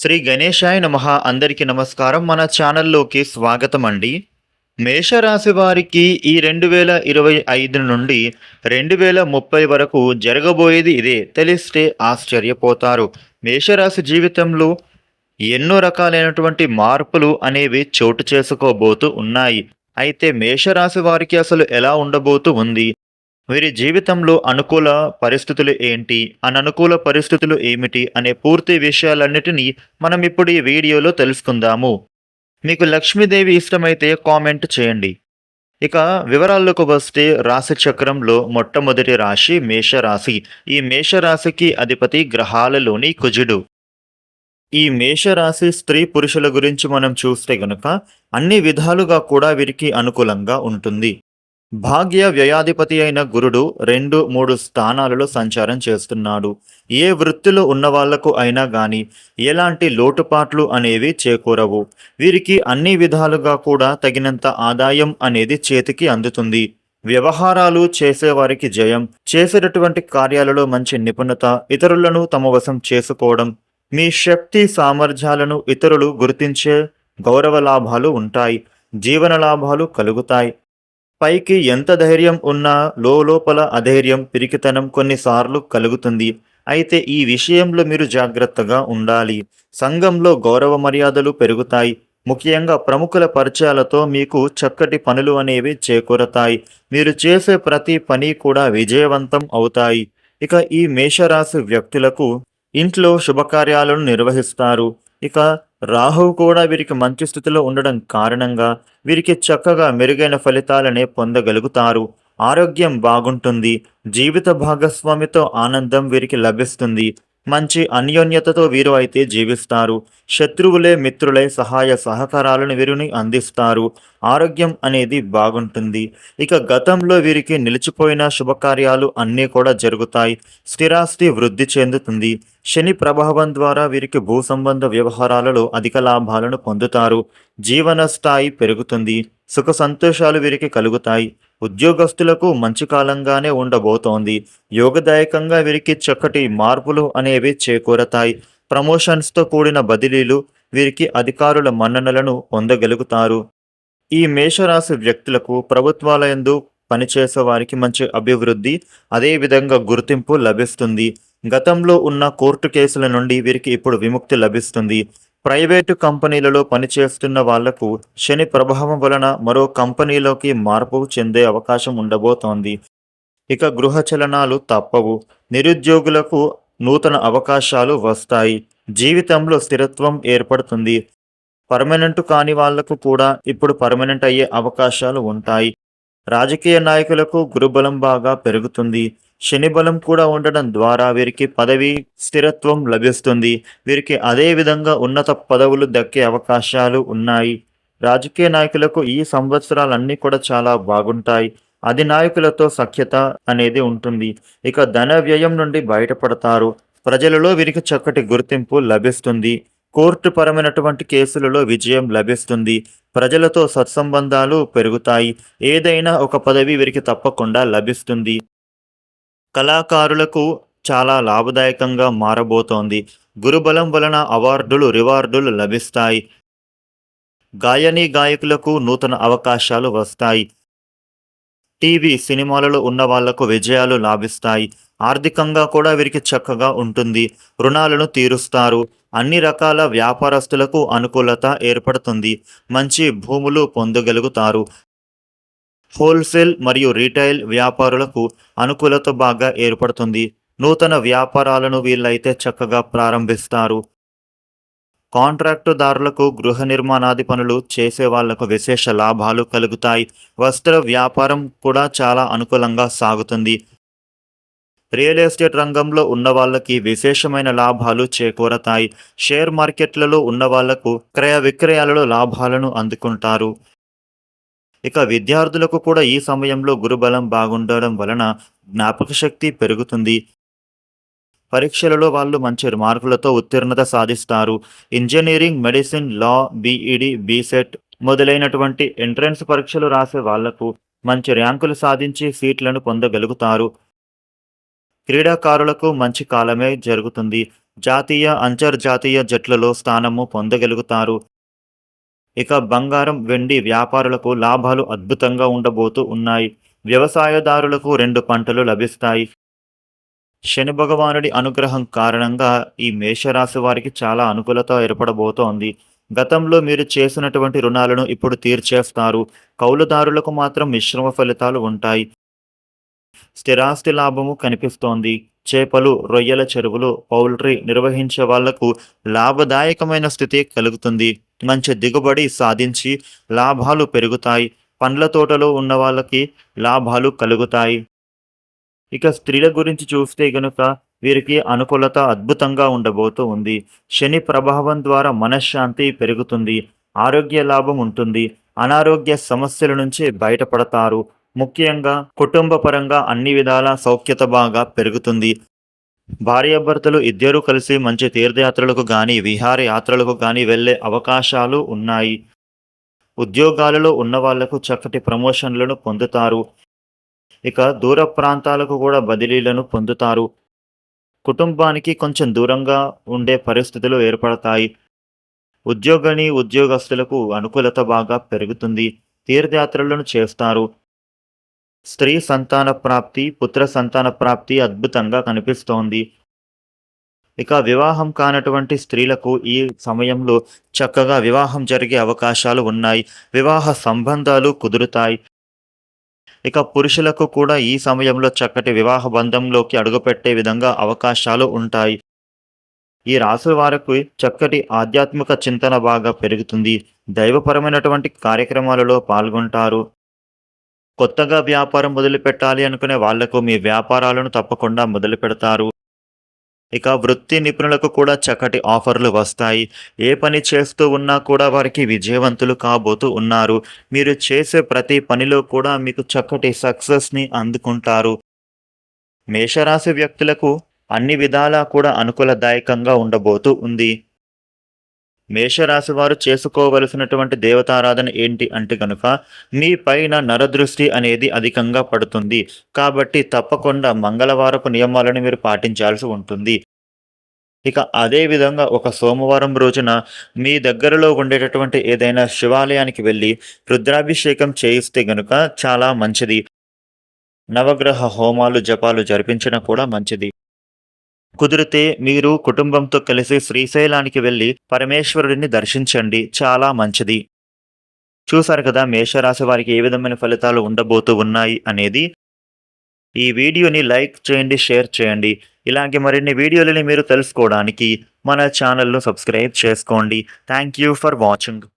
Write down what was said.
శ్రీ గణేశాయ నమః. అందరికీ నమస్కారం. మన ఛానల్లోకి స్వాగతం అండి మేషరాశి వారికి ఈ రెండు వేల ఇరవై ఐదు నుండి రెండు వేల ముప్పై వరకు జరగబోయేది ఇదే. తెలిస్తే ఆశ్చర్యపోతారు. మేషరాశి జీవితంలో ఎన్నో రకాలైనటువంటి మార్పులు అనేవి చోటు చేసుకోబోతూ ఉన్నాయి. అయితే మేషరాశి వారికి అసలు ఎలా ఉండబోతూ ఉంది? వీరి జీవితంలో అనుకూల పరిస్థితులు ఏంటి? అననుకూల పరిస్థితులు ఏమిటి? అనే పూర్తి విషయాలన్నిటినీ మనం ఇప్పుడు ఈ వీడియోలో తెలుసుకుందాము. మీకు లక్ష్మీదేవి ఇష్టమైతే కామెంట్ చేయండి. ఇక వివరాల్లోకి వస్తే రాశి చక్రంలో మొట్టమొదటి రాశి మేషరాశి. ఈ మేషరాశికి అధిపతి గ్రహాలలోని కుజుడు. ఈ మేషరాశి స్త్రీ పురుషుల గురించి మనం చూస్తే గనుక అన్ని విధాలుగా కూడా వీరికి అనుకూలంగా ఉంటుంది. భాగ్య వ్యయాధిపతి అయిన గురుడు రెండు మూడు స్థానాలలో సంచారం చేస్తున్నాడు. ఏ వృత్తిలో ఉన్న వాళ్ళకు అయినా గాని ఎలాంటి లోటుపాట్లు అనేవి చేకూరవు. వీరికి అన్ని విధాలుగా కూడా తగినంత ఆదాయం అనేది చేతికి అందుతుంది. వ్యవహారాలు చేసేవారికి జయం. చేసేటటువంటి కార్యాలలో మంచి నిపుణత ఇతరులను తమ వశం చేసుకోవడం. మీ శక్తి సామర్థ్యాలను ఇతరులు గుర్తించే గౌరవ లాభాలు ఉంటాయి. జీవన లాభాలు కలుగుతాయి. పైకి ఎంత ధైర్యం ఉన్నా లోపల అధైర్యం పిరికితనం కొన్నిసార్లు కలుగుతుంది. అయితే ఈ విషయంలో మీరు జాగ్రత్తగా ఉండాలి. సంఘంలో గౌరవ మర్యాదలు పెరుగుతాయి. ముఖ్యంగా ప్రముఖుల పరిచయాలతో మీకు చక్కటి పనులు అనేవి చేకూరతాయి. మీరు చేసే ప్రతి పని కూడా విజయవంతం అవుతాయి. ఇక ఈ మేషరాశి వ్యక్తులకు ఇంట్లో శుభకార్యాలను నిర్వహిస్తారు. ఇక రాహువు కూడా వీరికి మంచి స్థితిలో ఉండడం కారణంగా వీరికి చక్కగా మెరుగైన ఫలితాలనే పొందగలుగుతారు. ఆరోగ్యం బాగుంటుంది. జీవిత భాగస్వామితో ఆనందం వీరికి లభిస్తుంది. మంచి అన్యోన్యతతో వీరు అయితే జీవిస్తారు. శత్రువులే మిత్రులై సహాయ సహకారాలను వీరిని అందిస్తారు. ఆరోగ్యం అనేది బాగుంటుంది. ఇక గతంలో వీరికి నిలిచిపోయిన శుభకార్యాలు అన్నీ కూడా జరుగుతాయి. స్థిరాస్తి వృద్ధి చెందుతుంది. శని ప్రభావం ద్వారా వీరికి భూ సంబంధ వ్యవహారాలలో అధిక లాభాలను పొందుతారు. జీవన స్థాయి పెరుగుతుంది. సుఖ సంతోషాలు వీరికి కలుగుతాయి. ఉద్యోగస్తులకు మంచి కాలంగానే ఉండబోతోంది. యోగదాయకంగా వీరికి చక్కటి మార్పులు అనేవి చేకూరతాయి. ప్రమోషన్స్తో కూడిన బదిలీలు వీరికి అధికారుల మన్ననలను పొందగలుగుతారు. ఈ మేషరాశి వ్యక్తులకు ప్రభుత్వాల యందు పనిచేసే వారికి మంచి అభివృద్ధి అదేవిధంగా గుర్తింపు లభిస్తుంది. గతంలో ఉన్న కోర్టు కేసుల నుండి వీరికి ఇప్పుడు విముక్తి లభిస్తుంది. ప్రైవేటు కంపెనీలలో పనిచేస్తున్న వాళ్ళకు శని ప్రభావం వలన మరో కంపెనీలోకి మార్పు చెందే అవకాశం ఉండబోతోంది. ఇక గృహ చలనాలు తప్పవు. నిరుద్యోగులకు నూతన అవకాశాలు వస్తాయి. జీవితంలో స్థిరత్వం ఏర్పడుతుంది. పర్మనెంట్ కాని వాళ్ళకు కూడా ఇప్పుడు పర్మనెంట్ అయ్యే అవకాశాలు ఉంటాయి. రాజకీయ నాయకులకు గురుబలం బాగా పెరుగుతుంది. శని బలం కూడా ఉండడం ద్వారా వీరికి పదవి స్థిరత్వం లభిస్తుంది. వీరికి అదే విధంగా ఉన్నత పదవులు దక్కే అవకాశాలు ఉన్నాయి. రాజకీయ నాయకులకు ఈ సంవత్సరాలన్నీ కూడా చాలా బాగుంటాయి. అధినాయకులతో సఖ్యత అనేది ఉంటుంది. ఇక ధన వ్యయం నుండి బయటపడతారు. ప్రజలలో వీరికి చక్కటి గుర్తింపు లభిస్తుంది. కోర్టు పరమైనటువంటి కేసులలో విజయం లభిస్తుంది. ప్రజలతో సత్సంబంధాలు పెరుగుతాయి. ఏదైనా ఒక పదవి వీరికి తప్పకుండా లభిస్తుంది. కళాకారులకు చాలా లాభదాయకంగా మారబోతోంది. గురుబలం వలన అవార్డులు రివార్డులు లభిస్తాయి. గాయని గాయకులకు నూతన అవకాశాలు వస్తాయి. టీవీ సినిమాలలో ఉన్న వాళ్ళకు విజయాలు లాభిస్తాయి. ఆర్థికంగా కూడా వీరికి చక్కగా ఉంటుంది. రుణాలను తీరుస్తారు. అన్ని రకాల వ్యాపారస్తులకు అనుకూలత ఏర్పడుతుంది. మంచి భూములు పొందగలుగుతారు. హోల్సేల్ మరియు రీటైల్ వ్యాపారులకు అనుకూలత బాగా ఏర్పడుతుంది. నూతన వ్యాపారాలను వీళ్ళైతే చక్కగా ప్రారంభిస్తారు. కాంట్రాక్టుదారులకు గృహ నిర్మాణాది పనులు చేసే వాళ్ళకు విశేష లాభాలు కలుగుతాయి. వస్త్ర వ్యాపారం కూడా చాలా అనుకూలంగా సాగుతుంది. రియల్ ఎస్టేట్ రంగంలో ఉన్న వాళ్ళకి విశేషమైన లాభాలు చేకూరతాయి. షేర్ మార్కెట్లలో ఉన్న వాళ్ళకు క్రయ విక్రయాలలో లాభాలను అందుకుంటారు. ఇక విద్యార్థులకు కూడా ఈ సమయంలో గురుబలం బాగుండడం వలన జ్ఞాపక శక్తి పెరుగుతుంది. పరీక్షలలో వాళ్ళు మంచి మార్కులతో ఉత్తీర్ణత సాధిస్తారు. ఇంజనీరింగ్ మెడిసిన్ లా బీఈడి బీసెట్ మొదలైనటువంటి ఎంట్రన్స్ పరీక్షలు రాసే వాళ్ళకు మంచి ర్యాంకులు సాధించి సీట్లను పొందగలుగుతారు. క్రీడాకారులకు మంచి కాలమే జరుగుతుంది. జాతీయ అంతర్జాతీయ జట్లలో స్థానము పొందగలుగుతారు. ఇక బంగారం వెండి వ్యాపారులకు లాభాలు అద్భుతంగా ఉండబోతూ ఉన్నాయి. వ్యవసాయదారులకు రెండు పంటలు లభిస్తాయి. శని భగవానుడి అనుగ్రహం కారణంగా ఈ మేషరాశి వారికి చాలా అనుకూలత ఏర్పడబోతోంది. గతంలో మీరు చేసినటువంటి రుణాలను ఇప్పుడు తీర్చేస్తారు. కౌలుదారులకు మాత్రం మిశ్రమ ఫలితాలు ఉంటాయి. స్థిరాస్తి లాభము కనిపిస్తోంది. చేపలు రొయ్యల చెరువులు పౌల్ట్రీ నిర్వహించే వాళ్ళకు లాభదాయకమైన స్థితి కలుగుతుంది. మంచి దిగుబడి సాధించి లాభాలు పెరుగుతాయి. పండ్ల తోటలో ఉన్న వాళ్ళకి లాభాలు కలుగుతాయి. ఇక స్త్రీల గురించి చూస్తే గనుక వీరికి అనుకూలత అద్భుతంగా ఉండబోతూ ఉంది. శని ప్రభావం ద్వారా మనశ్శాంతి పెరుగుతుంది. ఆరోగ్య లాభం ఉంటుంది. అనారోగ్య సమస్యల నుంచి బయటపడతారు. ముఖ్యంగా కుటుంబ పరంగా అన్ని విధాల సౌఖ్యత బాగా పెరుగుతుంది. భార్యాభర్తలు ఇద్దరూ కలిసి మంచి తీర్థయాత్రలకు కానీ విహారయాత్రలకు కానీ వెళ్ళే అవకాశాలు ఉన్నాయి. ఉద్యోగాలలో ఉన్న వాళ్ళకు చక్కటి ప్రమోషన్లను పొందుతారు. ఇక దూర ప్రాంతాలకు కూడా బదిలీలను పొందుతారు. కుటుంబానికి కొంచెం దూరంగా ఉండే పరిస్థితులు ఏర్పడతాయి. ఉద్యోగిని ఉద్యోగస్తులకు అనుకూలత బాగా పెరుగుతుంది. తీర్థయాత్రలను చేస్తారు. స్త్రీ సంతాన ప్రాప్తి పుత్ర సంతాన ప్రాప్తి అద్భుతంగా కనిపిస్తోంది. ఇక వివాహం కానటువంటి స్త్రీలకు ఈ సమయంలో చక్కగా వివాహం జరిగే అవకాశాలు ఉన్నాయి. వివాహ సంబంధాలు కుదురుతాయి. ఇక పురుషులకు కూడా ఈ సమయంలో చక్కటి వివాహ బంధంలోకి అడుగుపెట్టే విధంగా అవకాశాలు ఉంటాయి. ఈ రాశుల వారికి చక్కటి ఆధ్యాత్మిక చింతన బాగా పెరుగుతుంది. దైవపరమైనటువంటి కార్యక్రమాలలో పాల్గొంటారు. కొత్తగా వ్యాపారం మొదలు పెట్టాలి అనుకునే వాళ్ళకు మీ వ్యాపారాలను తప్పకుండా మొదలు పెడతారు ఇక వృత్తి నిపుణులకు కూడా చక్కటి ఆఫర్లు వస్తాయి. ఏ పని చేస్తూ ఉన్నా కూడా వారికి విజయవంతులు కాబోతూ ఉన్నారు. మీరు చేసే ప్రతి పనిలో కూడా మీకు చక్కటి సక్సెస్ని అందుకుంటారు. మేషరాశి వ్యక్తులకు అన్ని విధాలా కూడా అనుకూలదాయకంగా ఉండబోతూ ఉంది. మేషరాశి వారు చేసుకోవలసినటువంటి దేవతారాధన ఏంటి అంటే కనుక మీ పైన నరదృష్టి అనేది అధికంగా పడుతుంది. కాబట్టి తప్పకుండా మంగళవారపు నియమాలను మీరు పాటించాల్సి ఉంటుంది. ఇక అదే విధంగా ఒక సోమవారం రోజున మీ దగ్గరలో ఉండేటటువంటి ఏదైనా శివాలయానికి వెళ్ళి రుద్రాభిషేకం చేయిస్తే గనుక చాలా మంచిది. నవగ్రహ హోమాలు జపాలు జరిపించడం కూడా మంచిది. కుదిరితే మీరు కుటుంబంతో కలిసి శ్రీశైలానికి వెళ్ళి పరమేశ్వరుడిని దర్శించండి. చాలా మంచిది. చూసారు కదా మేషరాశి వారికి ఏ విధమైన ఫలితాలు ఉండబోతూ ఉన్నాయి అనేది? ఈ వీడియోని లైక్ చేయండి షేర్ చేయండి. ఇలాంటి మరిన్ని వీడియోలని మీరు తెలుసుకోవడానికి మన ఛానల్ను సబ్స్క్రైబ్ చేసుకోండి. Thank you for watching.